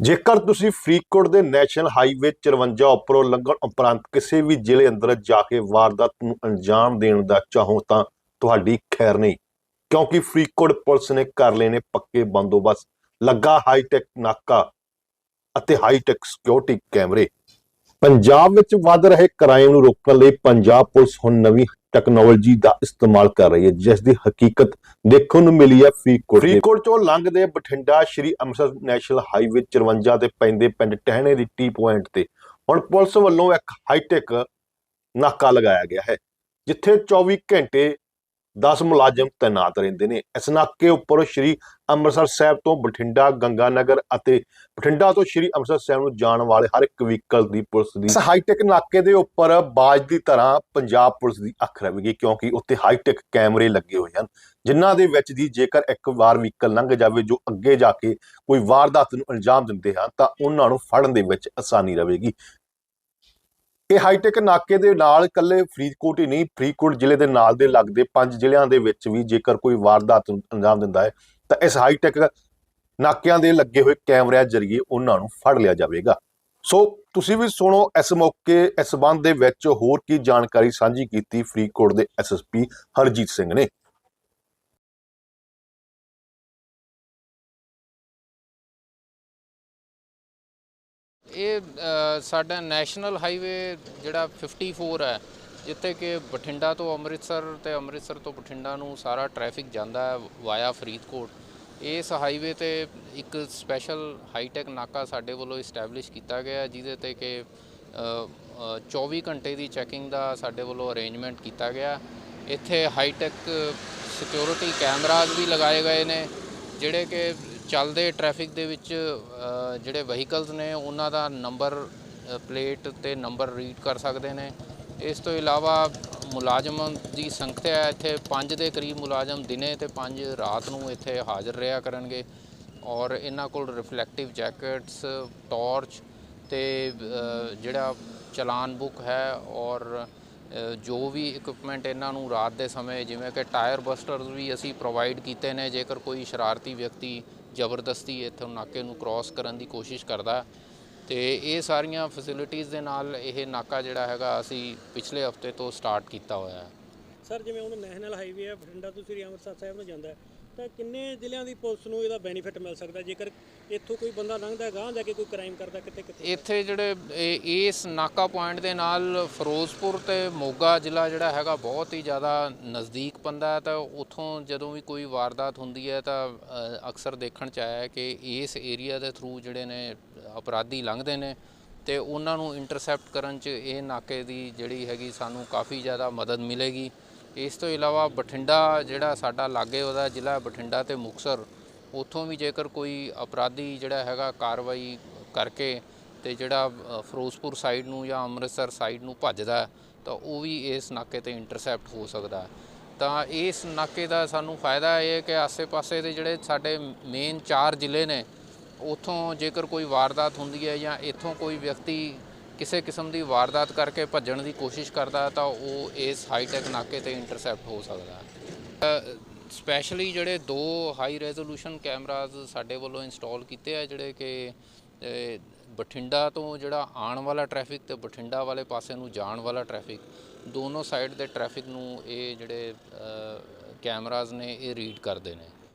ਜੇਕਰ ਤੁਸੀਂ ਫਰੀਦਕੋਟ ਦੇ ਨੈਸ਼ਨਲ ਹਾਈਵੇ 54 ਉੱਪਰੋਂ ਲੰਘਣ ਉਪਰੰਤ ਕਿਸੇ ਵੀ ਜ਼ਿਲ੍ਹੇ ਅੰਦਰ ਜਾ ਕੇ ਵਾਰਦਾਤ ਨੂੰ ਅੰਜਾਮ ਦੇਣ ਦਾ ਚਾਹੋ ਤਾਂ ਤੁਹਾਡੀ ਖੈਰ ਨਹੀਂ, ਕਿਉਂਕਿ ਫਰੀਦਕੋਟ ਪੁਲਿਸ ਨੇ ਕਰ ਲਏ ਨੇ ਪੱਕੇ ਬੰਦੋਬਸਤ। ਲੱਗਾ ਹਾਈਟੈਕ ਨਾਕਾ ਅਤੇ ਹਾਈਟੈਕ ਸਿਕਿਉਰਿਟੀ ਕੈਮਰੇ। ਪੰਜਾਬ ਵਿੱਚ ਵੱਧ ਰਹੇ ਕ੍ਰਾਈਮ ਨੂੰ ਰੋਕਣ ਲਈ ਪੰਜਾਬ ਪੁਲਿਸ ਹੁਣ ਨਵੀਂ ਟੈਕਨੋਲੋਜੀ ਦਾ ਇਸਤੇਮਾਲ ਕਰ ਰਹੀ ਹੈ ਜਿਸ ਦੀ ਹਕੀਕਤ ਦੇਖਣ ਨੂੰ ਮਿਲੀ ਹੈ ਫਰੀਦਕੋਟ ਦੇ ਫਰੀਦਕੋਟ ਚੋਂ ਲੰਘਦੇ ਬਠਿੰਡਾ ਸ਼੍ਰੀ ਅੰਮ੍ਰਿਤਸਰ ਨੈਸ਼ਨਲ ਹਾਈਵੇ 54 ਤੇ ਪੈਂਦੇ ਪਿੰਡ ਟਹਿਣੇ ਦੀ ਟੀ ਪੁਆਇੰਟ ਤੇ ਹੁਣ ਪੁਲਿਸ ਵੱਲੋਂ ਇੱਕ ਹਾਈਟੈਕ ਨਾਕਾ ਲਗਾਇਆ ਗਿਆ ਹੈ, ਜਿੱਥੇ 24 ਘੰਟੇ 10 ਮੁਲਾਜ਼ਮ ਤੈਨਾਤ ਰਹਿੰਦੇ ਨੇ। ਇਸ ਨਾਕੇ ਉੱਪਰ ਸ਼੍ਰੀ ਅੰਮ੍ਰਿਤਸਰ ਸਾਹਿਬ ਤੋਂ ਬਠਿੰਡਾ, ਗੰਗਾਨਗਰ ਅਤੇ ਬਠਿੰਡਾ ਤੋਂ ਸ਼੍ਰੀ ਅੰਮ੍ਰਿਤਸਰ ਸਾਹਿਬ ਨੂੰ ਜਾਣ ਵਾਲੇ ਹਰ ਇੱਕ ਵਹੀਕਲ ਦੀ ਪੁਲਿਸ ਦੀ ਇਸ ਹਾਈਟੈਕ ਨਾਕੇ ਦੇ ਉੱਪਰ ਬਾਜ ਦੀ ਤਰ੍ਹਾਂ ਪੰਜਾਬ ਪੁਲਿਸ ਦੀ ਅੱਖ ਰਹੇਗੀ ਕਿਉਂਕਿ ਉੱਤੇ ਹਾਈਟੈਕ ਕੈਮਰੇ ਲੱਗੇ ਹੋਏ ਹਨ, ਜਿਨ੍ਹਾਂ ਦੇ ਵਿੱਚ ਦੀ ਜੇਕਰ ਇੱਕ ਵਾਰ ਵਹੀਕਲ ਲੰਘ ਜਾਵੇ ਜੋ ਅੱਗੇ ਜਾ ਕੇ ਕੋਈ ਵਾਰਦਾਤ ਨੂੰ ਅੰਜਾਮ ਦਿੰਦੇ ਹਨ ਤਾਂ ਉਹਨਾਂ ਨੂੰ ਫੜਨ ਦੇ ਵਿੱਚ ਆਸਾਨੀ ਰਹੇਗੀ ਇਹ ਹਾਈਟੈਕ ਨਾਕੇ ਦੇ ਨਾਲ ਇਕੱਲੇ ਫਰੀਦਕੋਟ ਹੀ ਨਹੀਂ, ਫਰੀਦਕੋਟ ਜ਼ਿਲ੍ਹੇ ਦੇ ਨਾਲ ਦੇ ਲੱਗਦੇ ਪੰਜ ਜ਼ਿਲ੍ਹਿਆਂ ਦੇ ਵਿੱਚ ਵੀ ਜੇਕਰ ਕੋਈ ਵਾਰਦਾਤ ਨੂੰ ਅੰਜਾਮ ਦਿੰਦਾ ਹੈ, ਤਾਂ ਇਸ ਹਾਈਟੈਕ ਨਾਕਿਆਂ ਦੇ ਲੱਗੇ ਹੋਏ ਕੈਮਰਿਆਂ ਜ਼ਰੀਏ ਉਹਨਾਂ ਨੂੰ ਫੜ ਲਿਆ ਜਾਵੇਗਾ। ਸੋ ਤੁਸੀਂ ਵੀ ਸੁਣੋ ਇਸ ਮੌਕੇ, ਇਸ ਸੰਬੰਧ ਦੇ ਵਿੱਚ ਹੋਰ ਕੀ ਜਾਣਕਾਰੀ ਸਾਂਝੀ ਕੀਤੀ ਫਰੀਦਕੋਟ ਦੇ ਐਸਐਸਪੀ ਹਰਜੀਤ ਸਿੰਘ ਨੇ। ਇਹ ਸਾਡਾ ਨੈਸ਼ਨਲ ਹਾਈਵੇ ਜਿਹੜਾ 54 ਹੈ ਜਿੱਥੇ ਕਿ ਬਠਿੰਡਾ ਤੋਂ ਅੰਮ੍ਰਿਤਸਰ ਤੇ ਅੰਮ੍ਰਿਤਸਰ ਤੋਂ ਬਠਿੰਡਾ ਨੂੰ ਸਾਰਾ ਟ੍ਰੈਫਿਕ ਜਾਂਦਾ ਹੈ ਵਾਇਆ ਫਰੀਦਕੋਟ। ਇਸ ਹਾਈਵੇ ਤੇ ਇੱਕ ਸਪੈਸ਼ਲ ਹਾਈਟੈਕ ਨਾਕਾ ਸਾਡੇ ਵੱਲੋਂ ਇਸਟੈਬਲਿਸ਼ ਕੀਤਾ ਗਿਆ ਜਿਹਦੇ ਤੇ ਕਿ ਅ, 24 ਘੰਟੇ ਦੀ ਚੈਕਿੰਗ ਦਾ ਸਾਡੇ ਵੱਲੋਂ ਅਰੇਂਜਮੈਂਟ ਕੀਤਾ ਗਿਆ। ਇੱਥੇ ਹਾਈਟੈਕ ਸਿਕਿਉਰਿਟੀ ਕੈਮਰਾਜ਼ ਵੀ ਲਗਾਏ ਗਏ ਨੇ ਜਿਹੜੇ ਕਿ ਚੱਲਦੇ ਟ੍ਰੈਫਿਕ ਦੇ ਵਿੱਚ ਜਿਹੜੇ ਵਹੀਕਲਸ ਨੇ, ਉਹਨਾਂ ਦਾ ਨੰਬਰ ਪਲੇਟ ਤੇ ਨੰਬਰ ਰੀਡ ਕਰ ਸਕਦੇ ਨੇ। ਇਸ ਤੋਂ ਇਲਾਵਾ ਮੁਲਾਜ਼ਮ ਦੀ ਸੰਖਿਆ ਇੱਥੇ 5 ਦੇ ਕਰੀਬ ਮੁਲਾਜ਼ਮ ਦਿਨੇ ਤੇ 5 ਰਾਤ ਨੂੰ ਇੱਥੇ ਹਾਜ਼ਰ ਰਿਹਾ ਕਰਨਗੇ। ਔਰ ਇਹਨਾਂ ਕੋਲ ਰਿਫਲੈਕਟਿਵ ਜੈਕਟਸ ਟਾਰਚ ਤੇ ਜਿਹੜਾ ਚਲਾਨ ਬੁੱਕ ਹੈ ਔਰ ਜੋ ਵੀ ਇਕਵਿਪਮੈਂਟ ਇਹਨਾਂ ਨੂੰ ਰਾਤ ਦੇ ਸਮੇਂ ਜਿਵੇਂ ਕਿ ਟਾਇਰ ਬਸਟਰਸ ਵੀ ਅਸੀਂ ਪ੍ਰੋਵਾਈਡ ਕੀਤੇ ਨੇ, ਜੇਕਰ ਕੋਈ ਸ਼ਰਾਰਤੀ ਵਿਅਕਤੀ ਜ਼ਬਰਦਸਤੀ ਇੱਥੋਂ ਨਾਕੇ ਨੂੰ ਕ੍ਰਾਸ ਕਰਨ ਦੀ ਕੋਸ਼ਿਸ਼ ਕਰਦਾ। ਤੇ ਇਹ ਸਾਰੀਆਂ ਫੈਸਿਲਿਟੀਆਂ ਦੇ ਨਾਲ ਇਹ ਨਾਕਾ ਜਿਹੜਾ ਹੈਗਾ ਅਸੀਂ ਪਿਛਲੇ ਹਫ਼ਤੇ ਤੋਂ ਸਟਾਰਟ ਕੀਤਾ ਹੋਇਆ ਹੈ। ਸਰ, ਜਿਵੇਂ ਹੁਣ ਨੈਸ਼ਨਲ ਹਾਈਵੇ ਹੈ, ਬਠਿੰਡਾ ਤੋਂ ਸ੍ਰੀ ਅੰਮ੍ਰਿਤਸਰ ਸਾਹਿਬ ਨੂੰ ਜਾਂਦਾ ਹੈ ਤਾਂ ਕਿੰਨੇ ਜ਼ਿਲ੍ਹਿਆਂ ਦੀ ਪੁਲਿਸ ਨੂੰ ਇਹਦਾ ਬੈਨੀਫਿਟ ਮਿਲ ਸਕਦਾ, ਜੇਕਰ ਇੱਥੋਂ ਕੋਈ ਬੰਦਾ ਲੰਘਦਾ ਗਾਂਹ ਜਾ ਕੇ ਕੋਈ ਕ੍ਰਾਈਮ ਕਰਦਾ ਕਿਤੇ ਕਿਤੇ? ਇੱਥੇ ਜਿਹੜੇ ਇਹ- ਇਸ ਨਾਕਾ ਪੁਆਇੰਟ ਦੇ ਨਾਲ ਫਿਰੋਜ਼ਪੁਰ ਤੇ ਮੋਗਾ ਜ਼ਿਲ੍ਹਾ ਜਿਹੜਾ ਹੈਗਾ ਬਹੁਤ ਹੀ ਜ਼ਿਆਦਾ ਨਜ਼ਦੀਕ ਪੈਂਦਾ ਹੈ, ਤਾਂ ਉਥੋਂ ਜਦੋਂ ਵੀ ਕੋਈ ਵਾਰਦਾਤ ਹੁੰਦੀ ਹੈ, ਤਾਂ ਅਕਸਰ ਦੇਖਣ ਚ ਆਇਆ ਕਿ ਇਸ ਏਰੀਆ ਦੇ ਥਰੂ ਜਿਹੜੇ ਨੇ ਅਪਰਾਧੀ ਲੰਘਦੇ ਨੇ ਤੇ ਉਹਨਾਂ ਨੂੰ ਇੰਟਰਸੈਪਟ ਕਰਨ ਚ ਇਹ ਨਾਕੇ ਦੀ ਜਿਹੜੀ ਹੈਗੀ ਸਾਨੂੰ ਕਾਫੀ ਜ਼ਿਆਦਾ ਮਦਦ ਮਿਲੇਗੀ। ਇਸ ਤੋਂ ਇਲਾਵਾ ਬਠਿੰਡਾ ਜਿਹੜਾ ਸਾਡਾ ਲਾਗੇ ਉਹਦਾ ਜ਼ਿਲ੍ਹਾ ਬਠਿੰਡਾ ਤੇ ਮੁਕਸਰ, ਉੱਥੋਂ ਵੀ ਜੇਕਰ ਕੋਈ ਅਪਰਾਧੀ ਜਿਹੜਾ ਹੈਗਾ ਕਾਰਵਾਈ ਕਰਕੇ ਤੇ ਜਿਹੜਾ ਫਿਰੋਜ਼ਪੁਰ ਸਾਈਡ ਨੂੰ ਜਾਂ ਅੰਮ੍ਰਿਤਸਰ ਸਾਈਡ ਨੂੰ ਭੱਜਦਾ ਤਾਂ ਉਹ ਵੀ ਇਸ ਨਾਕੇ ਤੇ ਇੰਟਰਸੈਪਟ ਹੋ ਸਕਦਾ ਤਾਂ ਇਸ ਨਾਕੇ ਦਾ ਸਾਨੂੰ ਫਾਇਦਾ ਇਹ ਹੈ ਕਿ ਆਸੇ-ਪਾਸੇ ਦੇ ਜਿਹੜੇ ਸਾਡੇ ਮੇਨ ਚਾਰ ਜ਼ਿਲ੍ਹੇ ਨੇ, ਉੱਥੋਂ ਜੇਕਰ ਕੋਈ ਵਾਰਦਾਤ ਹੁੰਦੀ ਹੈ ਜਾਂ ਇੱਥੋਂ ਕੋਈ ਵਿਅਕਤੀ ਕਿਸੇ ਕਿਸਮ ਦੀ ਵਾਰਦਾਤ ਕਰਕੇ ਭੱਜਣ ਦੀ ਕੋਸ਼ਿਸ਼ ਕਰਦਾ ਤਾਂ ਉਹ ਇਸ ਹਾਈਟੈਕ ਨਾਕੇ ਤੇ ਇੰਟਰਸੈਪਟ ਹੋ ਸਕਦਾ ਸਪੈਸ਼ਲੀ ਜਿਹੜੇ ਦੋ ਹਾਈ ਰੈਜ਼ੋਲੂਸ਼ਨ ਕੈਮਰਾਜ਼ ਸਾਡੇ ਵੱਲੋਂ ਇੰਸਟਾਲ ਕੀਤੇ ਆ, ਜਿਹੜੇ ਕਿ ਬਠਿੰਡਾ ਤੋਂ ਜਿਹੜਾ ਆਉਣ ਵਾਲਾ ਟ੍ਰੈਫਿਕ ਤੇ ਬਠਿੰਡਾ ਵਾਲੇ ਪਾਸੇ ਨੂੰ ਜਾਣ ਵਾਲਾ ਟ੍ਰੈਫਿਕ ਦੋਨੋਂ ਸਾਈਡ ਦੇ ਟ੍ਰੈਫਿਕ ਨੂੰ ਇਹ ਜਿਹੜੇ ਕੈਮਰਾਜ਼ ਨੇ ਇਹ ਰੀਡ ਕਰਦੇ ਨੇ।